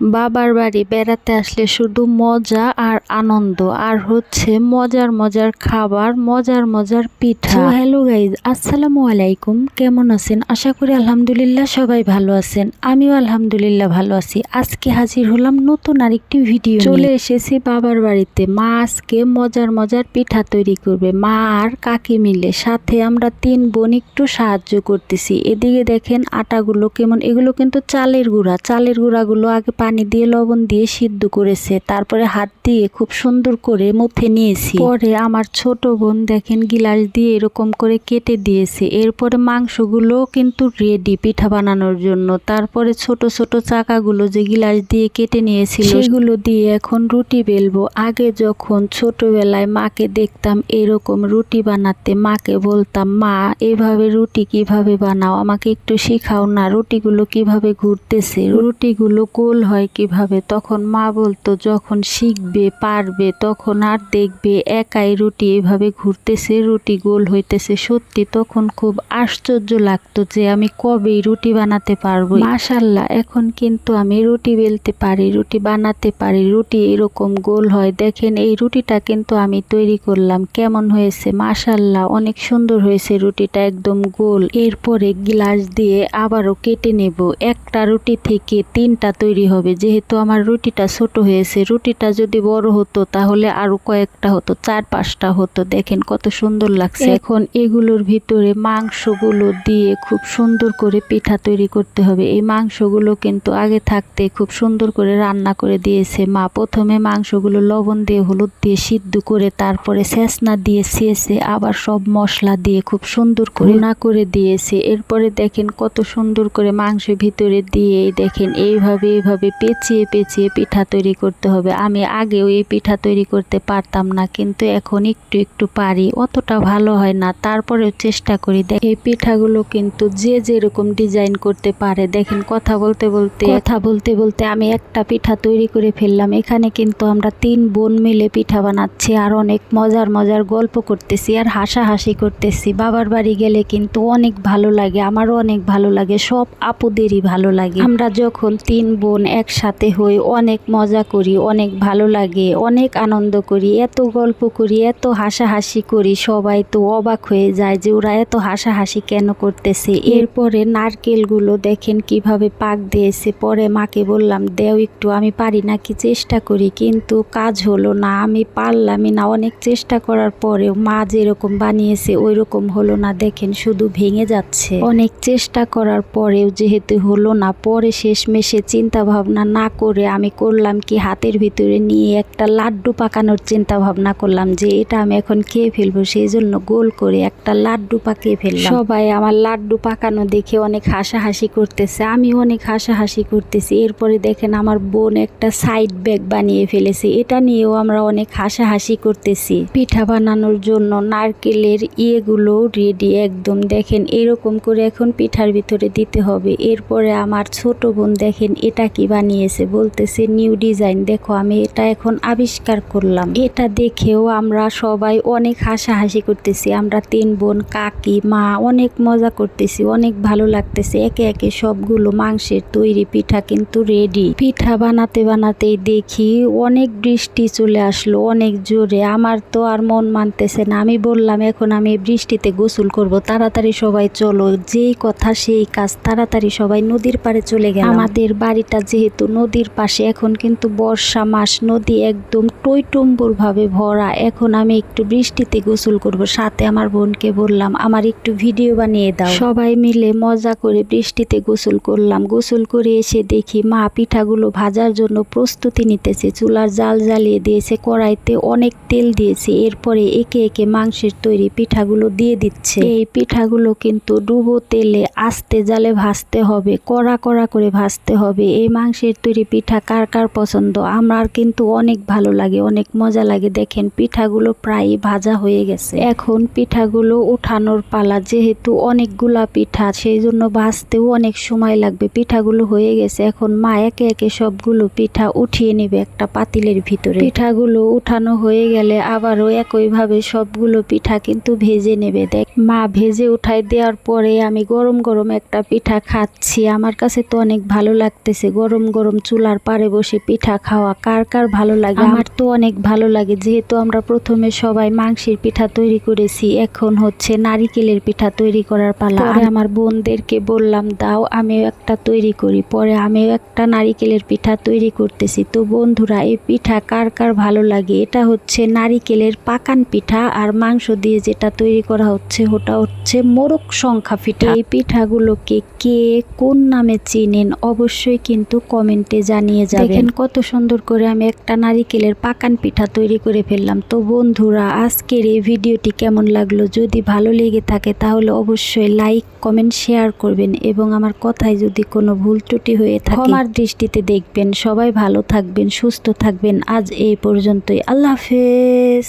বাবার বাড়ি বেড়াতে আসলে শুধু মজা আর আনন্দ আর হচ্ছে মজার মজার খাবার মজার মজার পিঠা। হ্যালো গাইজ আসসালামু আলাইকুম। কেমন আছেন? আশা করি আলহামদুলিল্লাহ সবাই ভালো আছেন। আমিও আলহামদুলিল্লাহ ভালো আছি। আজকে হাজির হলাম নতুন আরেকটি ভিডিও চলে এসেছি বাবার বাড়িতে। মা আজকে মজার মজার পিঠা তৈরি করবে। মা আর কাকি মিলে। সাথে আমরা তিন বোন একটু সাহায্য করতেছি। এদিকে দেখেন আটাগুলো কেমন। এগুলো কিন্তু চালের গুঁড়া। চালের গুঁড়াগুলো আগে পানি দিয়ে লবণ দিয়ে সিদ্ধ করেছে। তারপরে হাত দিয়ে খুব সুন্দর করে মুথে নিয়েছি। পরে আমার ছোট বোন দেখেন গিলাস দিয়ে এরকম করে কেটে দিয়েছে। এরপরে মাংসগুলো কিন্তু রেডি পিঠা বানানোর জন্য। তারপরে ছোট ছোট চাকাগুলো যে গিলাস দিয়ে কেটে নিয়েছিল, সেগুলো দিয়ে এখন রুটি বেলবো। আগে যখন ছোটবেলায় মাকে দেখতাম এরকম রুটি বানাতে, মাকে বলতাম, মা, এভাবে রুটি কীভাবে বানাও? আমাকে একটু শিখাও না রুটিগুলো কীভাবে ঘুরতেছে? রুটিগুলো গোল হয় কীভাবে? তখন মা বলতো, যখন শিখবে, পারবে, তখন আর দেখবে, একাই রুটি এভাবে ঘুরতেছে, রুটি গোল হইতেছে। সত্যি তখন খুব আশ্চর্য লাগতো যে আমি কবেই রুটি বানাতে পারব। মাশাল্লাহ এখন কিন্তু আমি রুটি বেলতে পারি, রুটি বানাতে পারি, রুটি এরকম গোল হয়। দেখেন, এই রুটিটা কিন্তু আমি তৈরি করলাম। কেমন হয়েছে? মাশাল্লাহ অনেক সুন্দর হয়েছে রুটিটা একদম গোল। এরপরে গ্লাস দিয়ে আবারও কেটে নেব। একটা রুটি থেকে তিনটা তৈরি হবে। যেহেতু আমার রুটিটা ছোট হয়েছে রুটিটা যদি বড় হতো তাহলে আরও কয়েকটা হতো চার পাঁচটা হতো। দেখেন কত সুন্দর লাগছে। এখন এগুলোর ভিতরে মাংসগুলো দিয়ে খুব সুন্দর করে পিঠা তৈরি করতে হবে। এই মাংসগুলো কিন্তু আগে থাকতে খুব সুন্দর করে রান্না করে দিয়েছে মা। প্রথমে মাংসগুলো লবণ দিয়ে হলুদ দিয়ে সিদ্ধ করে তারপরে ছেঁচনা দিয়ে ছেঁচে আবার সব মশলা দিয়ে খুব সুন্দর করে না করে দিয়েছে। এরপরে দেখেন কত সুন্দর করে মাংসের ভিতরে দিয়ে দেখেন এইভাবে এইভাবে পেঁচিয়ে পেঁচিয়ে পিঠা তৈরি করতে হবে। আমি আগেও এই পিঠা তৈরি করতে পারতাম না, কিন্তু এখন একটু একটু পারি, অতটা ভালো হয় না। তারপরেও চেষ্টা করি। দেখ, এই পিঠাগুলো কিন্তু যে যেরকম ডিজাইন করতে পারে, দেখেন কথা বলতে বলতে, কথা বলতে বলতে আমি একটা পিঠা তৈরি করে ফেললাম। এখানে কিন্তু আমরা তিন বোন মিলে পিঠা বানাচ্ছি আর অনেক মজার মজার গল্প করতেছি আর হাসাহাসি করতেছি। বাবার বাড়ি গেলে কিন্তু অনেক ভালো লাগে, আমারও অনেক ভালো লাগে, সব আপুদেরই ভালো লাগে। আমরা যখন তিন বোন একসাথে হই অনেক মজা করি অনেক ভালো লাগে অনেক আনন্দ করি এত গল্প করি এত হাসাহাসি করি সবাই তো অবাক হয়ে যায় যে ওরা এত হাসাহাসি কেন করতেছে। এরপরে নারকেলগুলো দেখেন কীভাবে পাক দিয়েছে পরে মাকে বললাম দেও একটু আমি পারি নাকি? চেষ্টা করি কিন্তু কাজ হলো না আমি পারলামই না। অনেক চেষ্টা করার পরেও মা যেরকম বানিয়েছে ওই রকম হলো না দেখেন শুধু ভেঙে যাচ্ছে। অনেক চেষ্টা করার পরেও যেহেতু হলো না পরে শেষমেশে চিন্তা ভাবনা না করে আমি করলাম কি হাতের ভিতরে নিয়ে একটা লাড্ডু পাকানোর চিন্তা ভাবনা করলাম যে এটা আমি এখন খেয়ে ফেলব সেই জন্য গোল করে একটা লাড্ডু পাকিয়ে ফেললাম। সবাই আমার লাড্ডু পাকানো দেখে অনেক হাসাহাসি করতেছে, আমি অনেক হাসাহাসি করতেছি। এরপরে দেখেন আমার বোন একটা সাইড ব্যাগ বানিয়ে ফেলেছে, এটা নিয়েও আমরা অনেক হাসাহাসি করতেছি। পিঠা বানানোর জন্য নারকেলের ইয়েগুলো রেডি একদম, দেখেন এরকম করে এখন পিঠার ভিতরে দিতে হবে। এরপরে আমার ছোট বোন দেখেন এটা কি বানিয়েছে, বলতেছে নিউ ডিজাইন দেখো, আমি এটা এখন আবিষ্কার করলাম। এটা দেখেও আমরা সবাই অনেক হাসাহাসি করতেছি। আমরা তিন বোন, কাকি, মা, অনেক মজা করতেছি, অনেক ভালো লাগতেছে। একে একে সবগুলো মাংসের তৈরি পিঠা কিন্তু রেডি পিঠা বানাতে বানাতেই দেখি অনেক বৃষ্টি চলে আসলো, অনেক জোরে। আমার তো আর মন মানতেছে না। আমি বললাম, এখন আমি বৃষ্টিতে গোসল করব। তাড়াতাড়ি সবাই চলো। যেই কথা সেই কাজ, তাড়াতাড়ি সবাই নদীর পাড়ে চলে গেল আমাদের বাড়িটা যেহেতু নদীর পাশে এখন কিন্তু বর্ষা মাস, নদী একদম টইটুম্বুর ভাবে ভরা। এখন আমি একটু বৃষ্টিতে গোসল করব, সাথে আমার বোনকে বললাম, আমার একটু ভিডিও বানিয়ে দাও। সবাই মিলে মজা করে বৃষ্টিতে গোসল করলাম। গোসল করে এসে দেখি মা পিঠাগুলো ভাজার জন্য প্রস্তুতি নিতেছে, চুলার জাল জ্বালিয়ে দিয়েছে, কড়াইতে অনেক তেল দিয়েছে, এরপরে একে একে মাংসের তৈরি পিঠাগুলো দিয়ে দিচ্ছে। এই পিঠাগুলো কিন্তু ডুবো তেলে আস্তে জালে ভাজতে হবে, কড়া কড়া করে ভাজতে হবে। এই মাংসের তৈরি পিঠা কার কার পছন্দ? আমার কিন্তু অনেক ভালো লাগে, অনেক মজা লাগে। দেখেন, পিঠাগুলো প্রায় ভাজা হয়ে গেছে। এখন পিঠাগুলো উঠানোর পালা, যেহেতু অনেকগুলা পিঠা সেই জন্য ভাজতেও অনেক সময় লাগবে। পিঠাগুলো হয়ে গেছে, এখন মা একে একে সবগুলো পিঠা উঠিয়ে নেবে একটা পাতিলের ভিতরে। পিঠাগুলো উঠানো হয়ে গেলে আবারও একইভাবে সবগুলো পিঠা কিন্তু ভেজে নেবে। দেখ, মা ভেজে উঠাই দেওয়ার পরে আমি গরম গরম একটা পিঠা খাচ্ছি। আমার কাছে তো অনেক ভালো লাগতেছে, গরম গরম চুলার পাড়ে বসে পিঠা খাওয়া কার কার ভালো লাগে? আমার তো অনেক ভালো লাগে যেহেতু আমরা প্রথমে সবাই মাংসের পিঠা তৈরি করেছি এখন হচ্ছে নারিকেলের পিঠা তৈরি করার পালা। পরে আমার বোনদেরকে বললাম দাও আমিও একটা তৈরি করি। পরে আমিও একটা নারিকেলের পিঠা তৈরি করতেছি। তো বন্ধুরা এই পিঠা কার কার ভালো লাগে? এটা হচ্ছে নারিকেলের পাকান পিঠা আর মাংস দিয়ে যেটা তৈরি করা হচ্ছে ওটা হচ্ছে মোরগ সংখ্যা পিঠা। এই পিঠাগুলোকে কে কোন নামে চিনেন? অবশ্যই কিন্তু কমেন্টে জানিয়ে যাবেন। দেখেন কত সুন্দর করে আমি একটা নারিকেলের পাকান পিঠা তৈরি করে ফেললাম। তো বন্ধুরা আজকের এই ভিডিওটি কেমন লাগল? যদি ভালো লেগে থাকে তাহলে অবশ্যই লাইক কমেন্ট শেয়ার করবেন এবং আমার কথায় যদি কোনো ভুল ত্রুটি হয়ে থাকে আমার দৃষ্টিতে দেখবেন। সবাই ভালো থাকবেন সুস্থ থাকবেন। আজ এই পর্যন্তই। আল্লাহ হাফেজ।